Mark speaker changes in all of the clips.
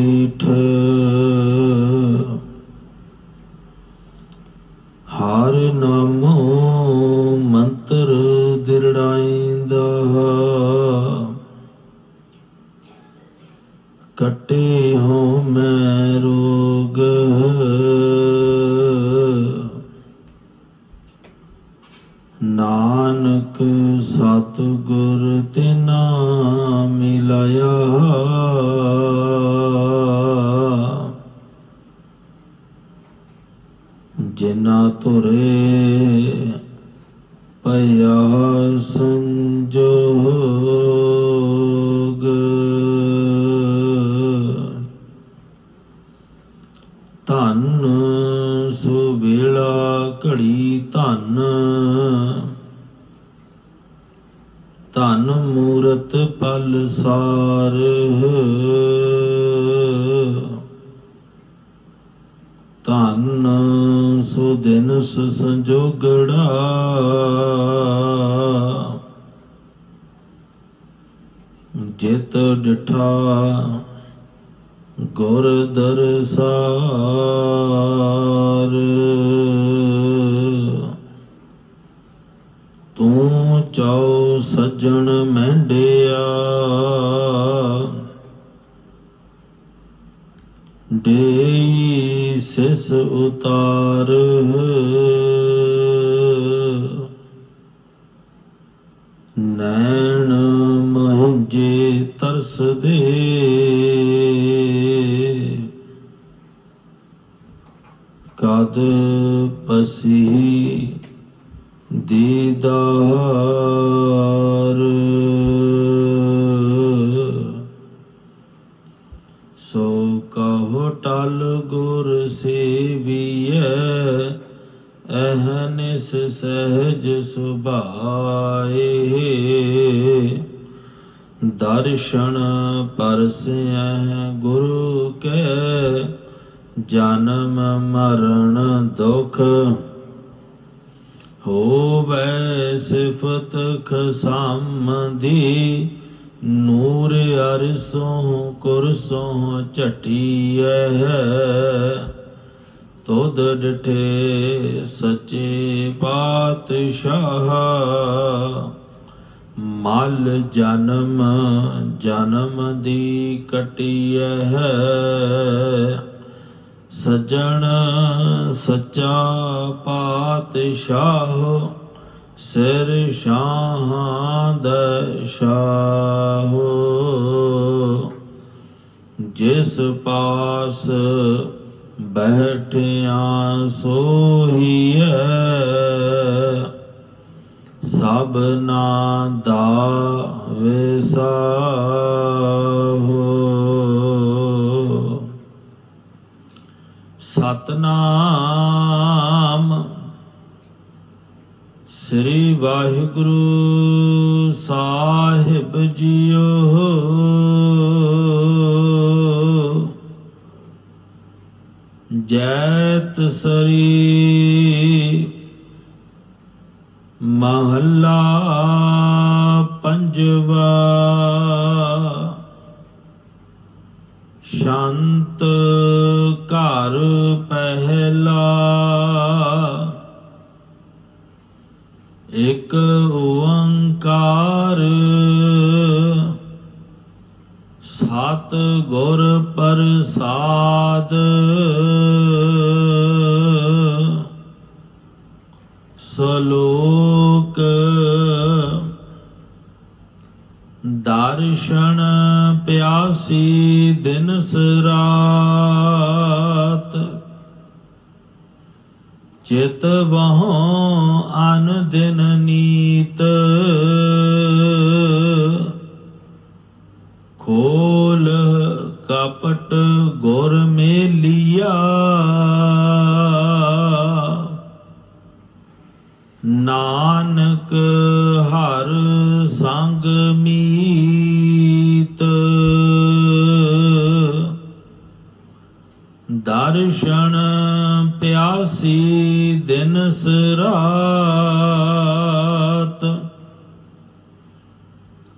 Speaker 1: ਈਠ ਹਰ ਨਾਮੋ ਮੰਤਰ ਦਿਰੜਾਇਂਦਾ ਕਟੇ ਹੋ ਮੈਂ ਰੋਗ। ਨਾਨਕ ਸਤ ਗੁਰ ਤਿਨਾ ਮਿਲਾਇਆ। ਜਿਨਾ ਤੁਰੇ ਪਿਆ ਸੰਜੋਗ। ਧੰਨ ਸੁਵੇਲਾ ਘੜੀ ਧੰਨ। ਧੰਨ ਮੂਰਤ ਪਲ ਸਾਰ। ਧੰਨ ਸੋ ਦਿਨ ਸ ਸੰਜੋਗੜਾ ਜਿਤ ਡਠਾ ਗੁਰ ਦਰਸਾਰ। ਤੂੰ ਚਾਉ ਸੱਜਣ ਮਹਿੰਡਿਆ ਦੇਈ ਸਿਸ ਉਤਾਰ। ਨੈਣ ਮਹਜੇ ਤਰਸਦੇ ਕਦ ਪਸੀ ਦੀਦਾਰ। ਅਹਨਿਸ ਸਹਿਜ ਸੁਭਾਏ। ਦਰਸ਼ਨ ਪਰਸੈ ਗੁਰੂ ਕੈ, ਜਨਮ ਮਰਨ ਦੁਖ ਹੋਵੈ ਸਿਫਤ ਖਸਮਦੀ। ਨੂਰ ਅਰਸੋਂ ਕੁਰਸੋਂ ਝਟੀਐ। ਤੁਧ ਡਠੇ ਸੱਚੇ ਪਾਤਸ਼ਾਹ। ਮਲ ਜਨਮ ਜਨਮ ਦੀ ਕਟੀਐ ਸਜਣ ਸੱਚਾ ਪਾਤਸ਼ਾਹ, ਸਿਰ ਸ਼ਾਹਾਂ ਦਾ ਜਿਸ ਪਾਸ ਬੈਠਿਆ ਸੋਹੀਐ ਸਭਨਾ ਦਾ ਵਿਸਾਹੋ ਸਤਨਾਮ ਸ੍ਰੀ ਵਾਹਿਗੁਰੂ ਸਾਹਿਬ ਜੀਓ। ਜੈਤ ਸਰੀ ਮਹੱਲਾ ਪੰਜਵਾ ਸ਼ਾਂਤ ਘਰ ਪਹਿਲਾ ਇੱਕ ਓੰਕਾਰ ਸਤ ਗੁਰ ਪ੍ਰਸਾਦ। ਸਲੋਕ ਦਰਸ਼ਨ ਪਿਆਸੀ ਦਿਨ ਸਰਾਤ। ਚਿਤ ਵਹੋ ਅਨ ਦਿਨ ਨੀਤ। ਖੋ ਕਪਟ ਗੁਰ ਮੇਲੀਆ। ਨਾਨਕ ਹਰ ਸੰਗ ਮੀਤ। ਦਰਸ਼ਨ ਪਿਆਸੀ ਦਿਨ ਸਰਾਤ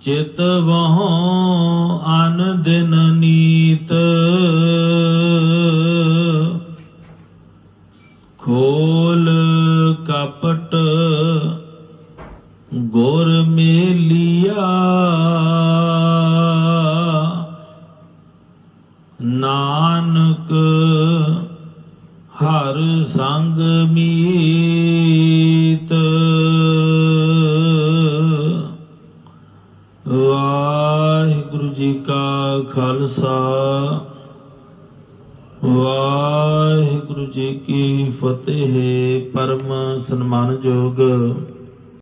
Speaker 1: ਚਿਤ ਵਹੋ ਅਨ ਦਿਨ ਨੀਤ। ਖੋਲ ਕਪਟ ਗੁਰ ਮੇਲਿਆ। ਨਾਨਕ ਹਰ ਸੰਗ ਮੀਤ। ਜੀ ਕਾ ਖਾਲਸਾ। ਵਾਹਿਗੁਰੂ ਜੀ ਕੀ ਫਤਿਹ ਪਰਮ ਸਨਮਾਨਯੋਗ